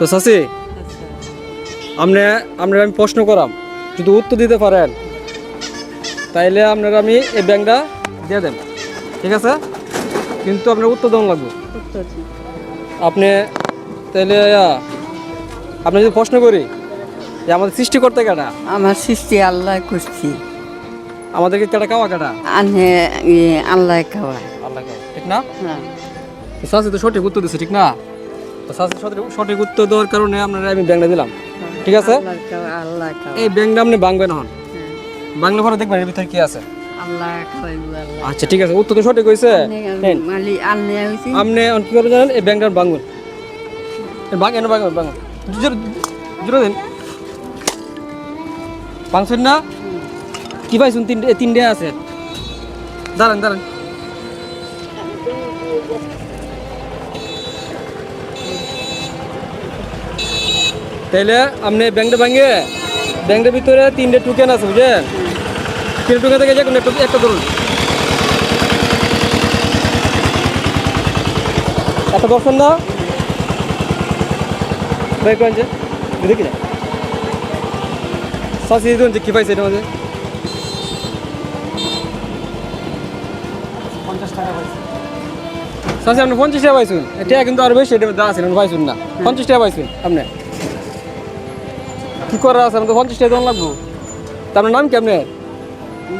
তো চাচি আপনি আপনার আমি প্রশ্ন করাম। যদি উত্তর দিতে পারেন তাইলে আপনার আমি এই ব্যাংকটা দিয়ে দেন। ঠিক আছে? কিন্তু আপনার উত্তর দেওয়া লাগবে। আপনি তাহলে আহ, আপনি যদি প্রশ্ন করি যে আমাদের সৃষ্টি করতে কেটা আমার সৃষ্টি আল্লাহ করছি। আমাদেরকে কেটা কাওয়া কেটা আনে আল্লাহ খাওয়ায়। আল্লাহ ঠিক না? হ্যাঁ তো সঠিক উত্তর দিচ্ছে ঠিক না? তো সঠিক উত্তর দেওয়ার কারণে আপনারা আমি ব্যাংকটা দিলাম। ঠিক আছে? এই ব্যাংকটা আপনি ভাঙবেন হন বাংলা পরে দেখবেন এর ভিতরে কি আছে। আচ্ছা ঠিক আছে উত্তর তো সঠিক হয়েছে আপনি কি করবেন জানেন? এই ব্যাংকটা ভাঙুন জোরে জোরে দিন। ভাঙছেন না? কি পাইছুন তিনটে তিনটে আছে। দাঁড়ান দাঁড়ান। তাইলে আপনি ব্যাংকটা ভাঙে ব্যাংকের ভিতরে তিনটে টোকেন আছে বুঝলেন? তিনটে টোকেন থেকে যে কোনো একটা একটা ধরুন। একটা দর্শন না? ভাই কোন যে দেখি না। সাসি দিন যে কি পাইছে এটা সাসি আপনি পঞ্চাশ টাকা পাইছুন। এটা কিন্তু আর বেশি এটা দা আছেন পাইছুন না। পঞ্চাশ টাকা পাইছুন আপনি। কি করার আছে? আমাকে পঞ্চাশ টাকা দেওয়া লাগবো। আপনার নাম কি আপনার?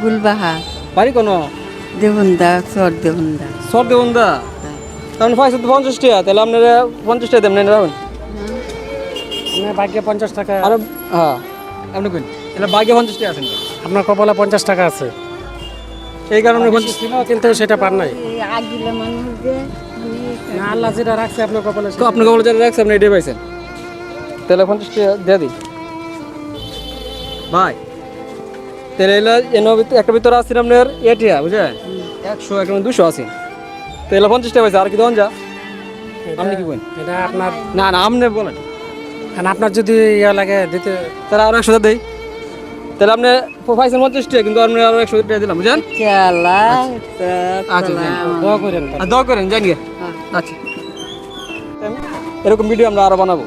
গুলবাহা। বাড়ি কোনো? দেবন্দা চর দেবন্দা। সর দেবন দা তাহলে পাইছেন তো পঞ্চাশ টাকা তাহলে আপনারা পঞ্চাশ টাকা দেবেন আপনার ভাগ্যে পঞ্চাশ টাকা। আর হ্যাঁ। আপনি কইন তাহলে বাকি পঞ্চাশ টাকা আছেন আপনার কপালে পঞ্চাশ টাকা আছে। এই কারণে কিন্তু সেটা পার নাই। আগিলে মানুষ যে না আল্লাহ যেটা রাখছে আপনার কপালে তো আপনাকে বলে যারা রাখছে আপনি এটাই পাইছেন। তাহলে পঞ্চাশ টাকা দিয়ে দিই ভাই তাহলে এলা এনো ভিতরে একটা ভিতরে আসছেন আপনার এটিয়া বুঝলেন একশো এক দুশো আছেন তাহলে পঞ্চাশ টাকা আর কি দেওয়ান যা। আপনি কি বলেন? এটা আপনার না না আপনি বলেন। আর আপনার যদি ইয়া লাগে দিতে তাহলে আরও একশো দেই। তাহলে আপনি পাইছেন পঞ্চাশ টাকা কিন্তু আপনি আরও একশো টাকা দিলাম বুঝলেন আচ্ছা। দোয়া করেন দোয়া করেন জানিয়ে আচ্ছা। এরকম ভিডিও আমরা আরও বানাবো।